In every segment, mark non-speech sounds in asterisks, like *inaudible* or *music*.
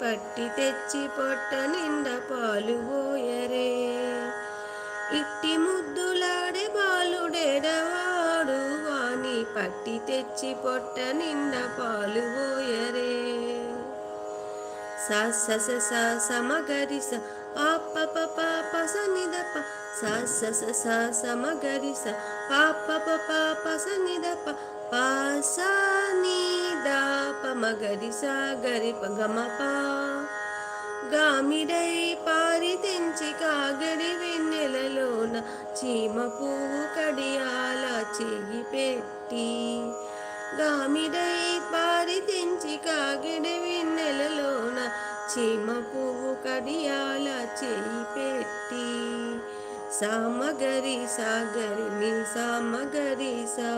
పట్టి తెచ్చి పొట్ట నిండా పాలు పోయరే. ఇట్టి ముద్దులాడే బాలుడెడవాడు వాని పట్టి తెచ్చి పొట్ట నిండా పాలు పోయరే. స స స సమగరి స పాప ప ప ప స ని ప స స స స సమగరి స పాప ప ప ప స ని ద ప ప స ని ద ప మగరి స గరి ప గ మ ప గామిడై పారి తెంచి కాగడి వెన్నెలలోన చీమ పువ్వు కడియాల చెయ్యి పెట్టి గామిడై పారి తెంచి కాగడి వెన్నెలలోన చీమ పువ్వు కడియాల చెయ్యి పెట్టి సామగరి సాగరి ని సామగరి సా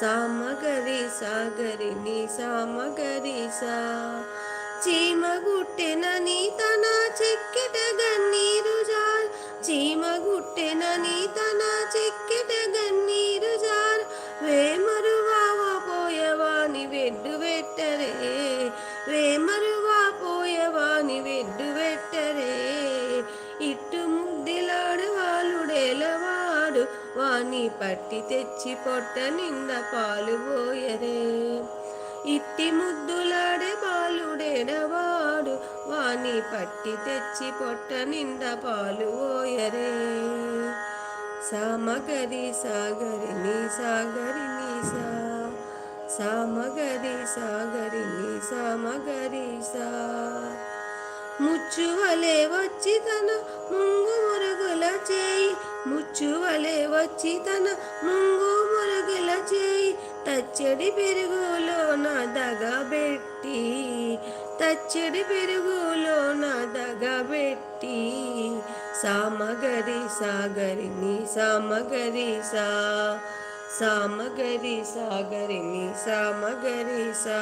సామగరి సాగరి ని సామగరి సా చీమ గుట్టెనని తన చెక్కెట గన్నీరు జార్ చీమ గుట్టెనని వాలుడేలవాడు వాణి పట్టి తెచ్చి పొట్ట నిండా పాలు పోయరే ఇట్టి ముద్దులాడే బాలుడేనవాడు వాణి పట్టి తెచ్చి పొట్ట నిండా పాలు పోయరే సామగరి సాగరిని సాగరిని సా సామగరి సాగరిని సామగరి సా. ముచ్చువలే వచ్చి తన ముంగు మురుగుల చేయి ముచ్చువలే వచ్చి తన ముంగు మురగల చేయి తచ్చడి పెరుగులో నా దగబెట్టి తచ్చడి పెరుగులో నా దగబెట్టి సామగరి సాగరిని సామగరి సా సామగరి సాగరిని సామగరి సా.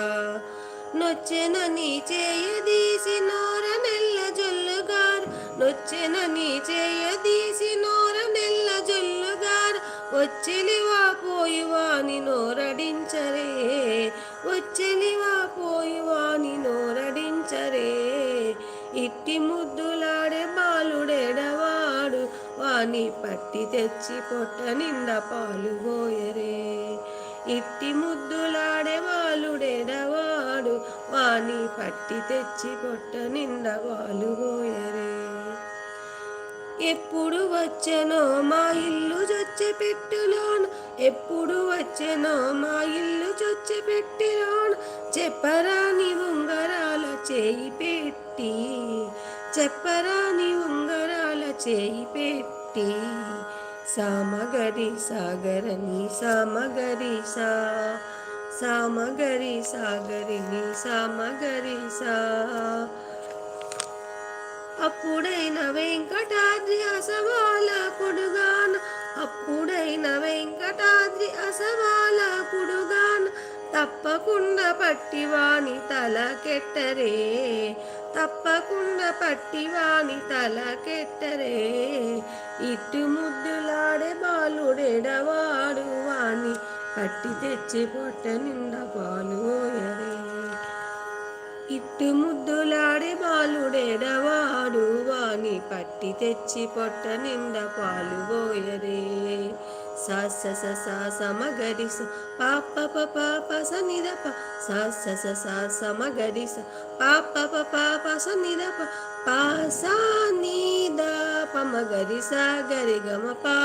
నొచ్చెనని చేయదీసి నోర నెల్ల జొల్లుగారు నొచ్చెనని చేయదీ వచ్చెలివా పోయి వాని నోరడించరే వచ్చెలివా పోయి వాని నోరడించరే ఇట్టి ముద్దులాడే బాలుడెడవాడు వాని పట్టి తెచ్చి పొట్ట నిండా పాలు పోయరే. ఇట్టి ముద్దులాడే బాలుడెడవాడు వాని పట్టి తెచ్చి పొట్ట నిండా పాలు పోయరే. ఎప్పుడు వచ్చెనో మా ఇల్లు చొచ్చె పెట్టులోన. ఎప్పుడు వచ్చెనో మా ఇల్లు చొచ్చె పెట్టిలోన. చెప్పరాని ఉంగరాల చేయి పెట్టి చెప్పరాని ఉంగరాల చేయి పెట్టి సామగరి సాగరని సామగరి సా సామగరి సాగరిని సామగరి సా అప్పుడైన వెంకటాద్రి అసవాల కొడుగాన. అప్పుడైన వెంకటాద్రి అసవాల కొడుగాన. తప్పకుండా పట్టివాని తల కెట్టరే. తప్పకుండా పట్టివాని తల కెట్టరే. ఇటు ముద్దులాడే బాలుడెడవాడు వాని పట్టి తెచ్చి పొట్ట నిండా పాలు ఇట్టు ముద్దులాడే బాలు పట్టి తెచ్చి పొట్ట నిండా పాలు పోయరే సా స సమగరి స పాప పాప స నిద ప సా సమగరి స పాప పాప స నిద ప సా నిద ప. మగరి స గరి. గమ పా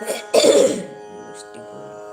*coughs* గోలు.